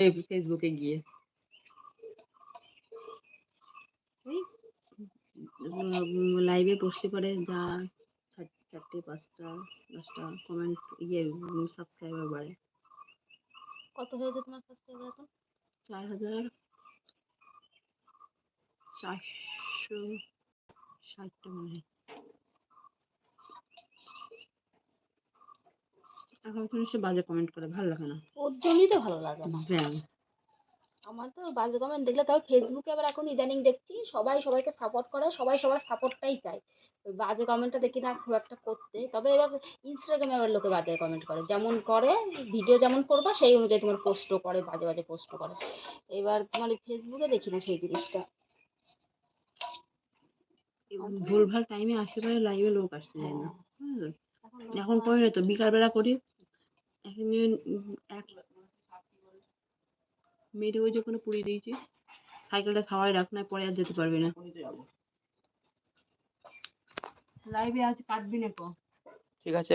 এই ফেসবুকে গিয়ে লাইভে বসলে পরে যা চারটে পাঁচটা দশটা কমেন্ট ইয়ে সাবস্ক্রাইবার বাড়ে। কত হয়েছে তোমার সাবস্ক্রাইবার এখন চার হাজার চারশো ষাটটা মনে হয়। এখন সে বাজে কমেন্ট করে ভালো লাগে না। ওর জন্যই তো ভালো লাগে না। ব্যাং আমার তো বাজে কমেন্ট দেখলে তবে ফেসবুকে আবার এখন ইদানিং দেখছি সবাই সবাইকে সাপোর্ট করে সবাই সবার সাপোর্টটাই চায়। বাজে কমেন্টটা দেখি না খুব একটা করতে। তবে এবার ইনস্টাগ্রামে আবার লোকে বাজে কমেন্ট করে। যেমন করে ভিডিও যেমন করবা সেই অনুযায়ী তোমার পোস্টও করে বাজে বাজে পোস্টও করে। এবার তোমার ফেসবুকে দেখি না সেই জিনিসটা। ভুলভাল টাইমে পারে লাইভে লোক আসতে যায় না। বুঝলে? এখন করি না তো বিকালবেলা করি এখন এক মেয়েটা ওই যখন পুড়িয়ে দিয়েছি সাইকেলটা সাওয়াই রাখ না পরে আর যেতে পারবি না। লাইভে আজ কাটবি না ঠিক আছে